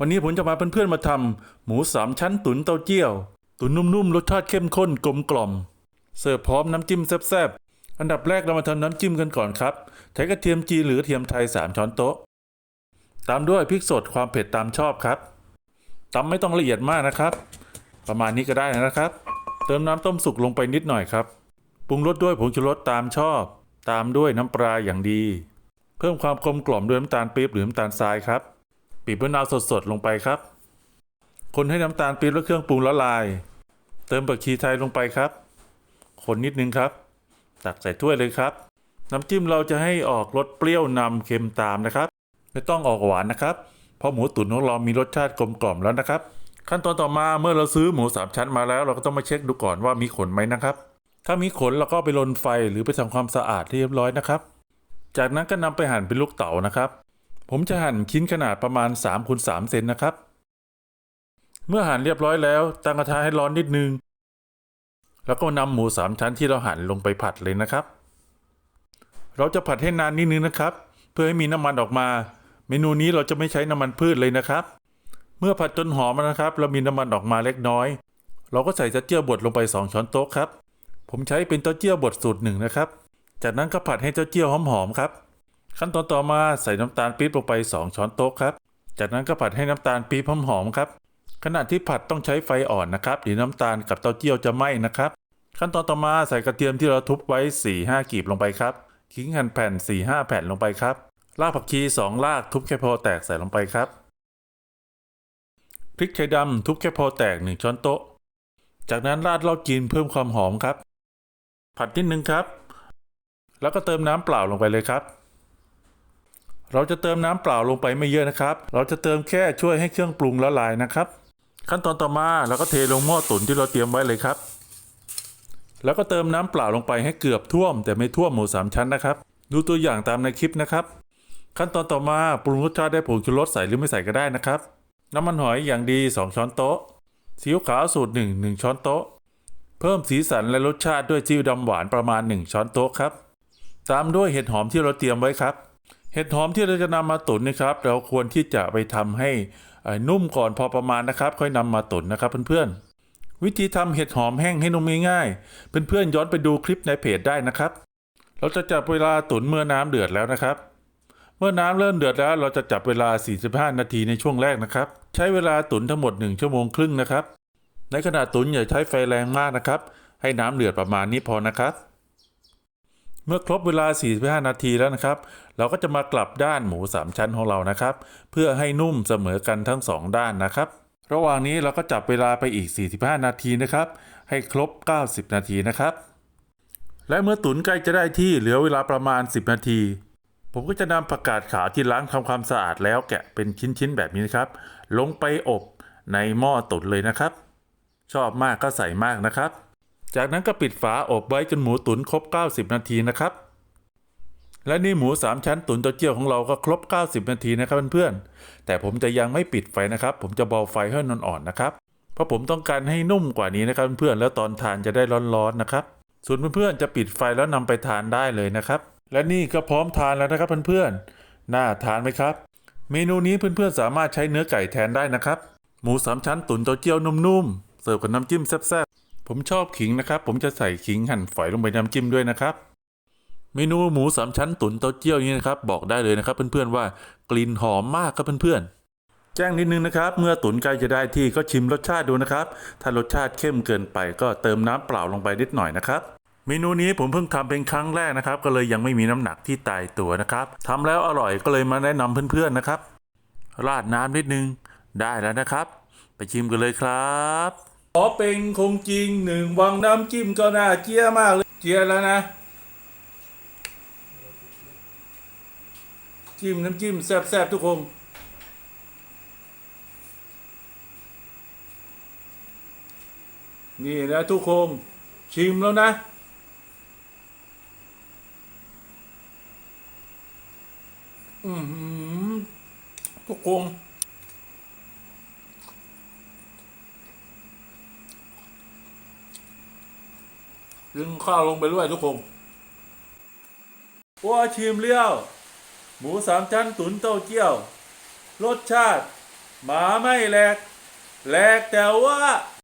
วันนี้ผมจะพาเพื่อนๆมาทำหมูสามชั้นตุ๋นเต้าเจี้ยว ตุ๋นนุ่มๆรสชาติเข้มข้นกลมกล่อม เสิร์ฟพร้อมน้ำจิ้มแซ่บๆ อันดับแรกเรามาทำน้ำจิ้มกันก่อนครับ ใช้กระเทียมจีนหรือกระเทียมไทย 3 ช้อนโต๊ะ ตามด้วยพริกสดความเผ็ดตามชอบครับตำไม่ต้องละเอียดมากนะครับ ประมาณนี้ก็ได้นะครับ เติมน้ำต้มสุกลงไปนิดหน่อยครับ ปรุงรสด้วยผงชูรสตามชอบ ตามด้วยน้ำปลาอย่างดี เพิ่มความกลมกล่อมด้วยน้ำตาลปี๊บหรือน้ำตาลทรายครับ บีบมะนาวสดๆลงไปครับ คนให้น้ำตาลปี๊บและเครื่องปรุงละลาย เติมผักชีไทยลงไปครับ คนนิดนึงครับ ตักใส่ถ้วยเลยครับ น้ำจิ้มเราจะให้ออกรสเปรี้ยวนำเค็มตามนะครับ ไม่ต้องออกหวานนะครับ เพราะหมูตุ๋นของเรามีรสชาติกลมกล่อมแล้วนะครับ ขั้นตอนต่อมาเมื่อเราซื้อหมูสามชั้นมาแล้ว เราก็ต้องมาเช็คดูก่อนว่ามีขนไหมนะครับ ถ้ามีขนเราก็ไปลนไฟหรือไปทำความสะอาดให้เรียบร้อยนะครับ จากนั้นก็นำไปหั่นเป็นลูกเต๋านะครับ ผมจะหั่นชิ้นขนาดประมาณ3คูณ3เซนนะครับ เมื่อหั่นเรียบร้อยแล้วตั้งกระทะให้ร้อนนิดนึง แล้วก็นำหมูสามชั้นที่เราหั่นลงไปผัดเลยนะครับ เราจะผัดให้นานนิดนึงนะครับ เพื่อให้มีน้ำมันออกมา เมนูนี้เราจะไม่ใช้น้ำมันพืชเลยนะครับ เมื่อผัดจนหอมนะครับ เรามีน้ำมันออกมาเล็กน้อย เราก็ใส่เต้าเจี้ยวบดลงไป 2 ช้อนโต๊ะครับ ผมใช้เป็นเต้าเจี้ยวบดสูตรหนึ่งนะครับ จากนั้นก็ผัดให้เต้าเจี้ยวหอมๆครับ ขั้นตอนต่อมาใส่น้ำตาลปี๊บลงไป 2 ช้อนโต๊ะครับ จากนั้นก็ผัดให้น้ำตาลปี๊บหอมๆครับ ขณะที่ผัดต้องใช้ไฟอ่อนนะครับเดี๋ยวน้ำตาลกับเต้าเจี้ยวจะไหม้นะครับ ขั้นตอนต่อมาใส่กระเทียมที่เราทุบไว้4-5กีบลงไปครับขิงหั่นแผ่น4-5แผ่นลงไปครับรากผักชี2รากทุบแค่พอแตกใส่ลงไปครับพริกไทยดำทุบแค่พอแตก 1 ช้อนโต๊ะ จากนั้นราดเหล้าจีนเพิ่มความหอมครับ ผัดนิดนึงครับ แล้วก็เติมน้ำเปล่าลงไปเลยครับ เราจะเติมน้ำเปล่าลงไปไม่เยอะนะครับ เราจะเติมแค่ช่วยให้เครื่องปรุงละลายนะครับ ขั้นตอนต่อมาเราก็เทลงหม้อตุ๋นที่เราเตรียมไว้เลยครับ แล้วก็เติมน้ำเปล่าลงไปให้เกือบท่วม แต่ไม่ท่วมหมูสามชั้นนะครับ ดูตัวอย่างตามในคลิปนะครับ ขั้นตอนต่อมาปรุงรสชาติได้ผงชูรสใส่หรือไม่ใส่ก็ได้นะครับ น้ำมันหอยอย่างดี 2 ช้อนโต๊ะซีอิ๊วขาวสูตร1 1 ช้อนโต๊ะ เพิ่มสีสันและรสชาติด้วยซีอิ๊วดำหวานประมาณ 1 ช้อนโต๊ะครับ ตามด้วยเห็ดหอมที่เราเตรียมไว้ครับ เห็ดหอมที่เราจะนำมาตุ๋นนะครับ เราควรที่จะไปทำให้นุ่มก่อนพอประมาณนะครับ ค่อยนำมาตุ๋นนะครับเพื่อนๆ วิธีทำเห็ดหอมแห้งให้นุ่มง่ายๆเพื่อนๆย้อนไปดูคลิปในเพจได้นะครับ เราจะจับเวลาตุ๋นเมื่อน้ำเดือดแล้วนะครับ เมื่อน้ำเริ่มเดือดแล้ว เราจะจับเวลา 45 นาทีในช่วงแรกนะครับ ใช้เวลาตุ๋นทั้งหมด 1 ชั่วโมงครึ่งนะครับ ในขณะตุ๋นอย่าใช้ไฟแรงมากนะครับ ให้น้ำเดือดประมาณนี้พอนะครับ เมื่อครบเวลา 45 นาทีแล้วนะครับ เราก็จะมากลับด้านหมู 3 ชั้นของเรานะครับ เพื่อให้นุ่มเสมอกันทั้ง 2 ด้านนะครับ ระหว่างนี้เราก็จับเวลาไปอีก 45 นาทีนะครับ ให้ครบ 90 นาทีนะครับ และเมื่อตุ๋นใกล้จะได้ที่เหลือเวลาประมาณ 10 นาที ผมก็จะนำผักกาดขาวที่ล้างทำความสะอาดแล้วแกะเป็นชิ้นๆแบบนี้นะครับ ลงไปอบในหม้อตุ๋นเลยนะครับ ชอบมากก็ใส่มากนะครับ จากนั้นก็ปิดฝาอบไว้จนหมูตุ๋นครบ 90 นาทีนะครับ และนี่หมู 3 ชั้นตุ๋นเต้าเจี้ยวของเราก็ครบ 90 นาทีนะครับเพื่อนๆแต่ผมจะยังไม่ปิดไฟนะครับ ผมจะเบาไฟให้นอนอ่อนนะครับ เพราะผมต้องการให้นุ่มกว่านี้นะครับเพื่อนๆแล้วตอนทานจะได้ร้อนๆนะครับ ส่วนเพื่อนๆจะปิดไฟแล้วนำไปทานได้เลยนะครับ และนี่ก็พร้อมทานแล้วนะครับเพื่อนๆน่าทานไหมครับ เมนูนี้เพื่อนๆสามารถใช้เนื้อไก่แทนได้นะครับ หมูสามชั้นตุ๋นเต้าเจี้ยวนุ่มๆเสิร์ฟกับน้ำจิ้มแซ่บ ผมชอบขิงนะครับ ผมจะใส่ขิงหั่นฝอยลงไปน้ำจิ้มด้วยนะครับ เมนูหมูสามชั้นตุ๋นเต้าเจี้ยวนี้นะครับ บอกได้เลยนะครับ เพื่อนๆว่ากลิ่นหอมมากครับเพื่อนๆ แจ้งนิดนึงนะครับ เมื่อตุ๋นใกล้จะได้ที่ก็ชิมรสชาติดูนะครับ ถ้ารสชาติเข้มเกินไปก็เติมน้ำเปล่าลงไปนิดหน่อยนะครับเมนูนี้ผมเพิ่งทำเป็นครั้งแรกนะครับ ก็เลยยังไม่มีน้ำหนักที่ตายตัวนะครับทำแล้วอร่อยก็เลยมาแนะนำเพื่อนๆนะครับ ราดน้ำนิดนึงได้แล้วนะครับ ไปชิมกันเลยครับ ขอเป็นคงจริงหนึ่งวังน้ำจิ้มก็น่าเจี๊ยมากเลยเจี๊ยแล้วนะ จิ้มน้ำจิ้มแซ่บๆทุกคนนี่นะทุกคนชิมแล้วนะ อือหือทุกคน กินข้าวลงไปด้วยทุกคนว่าชิมเลี้ยว หมูสามชั้นตุ๋นเต้าเจี้ยว รสชาติ หมาไม่แหลก แหลกแต่ว่า